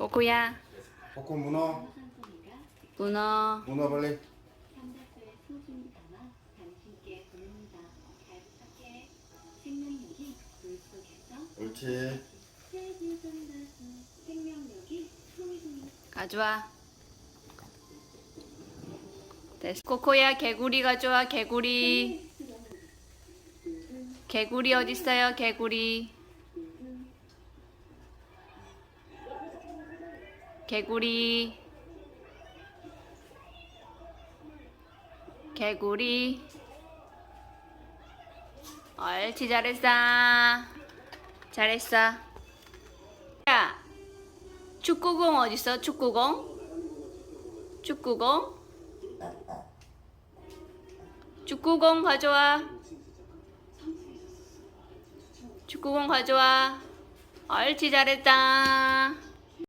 꼬꼬야. 볶음 문어. 문어. 문어 빨리. 옳지. 가져와. 됐어. 꼬꼬야 개구리 가져와 개구리. 개구리 어딨어요 개구리 개구리. 개구리. 옳지 잘했어. 잘했어. 야 축구공 어딨어? 축구공? 축구공? 축구공 가져와. 축구공 가져와. 옳지 잘했다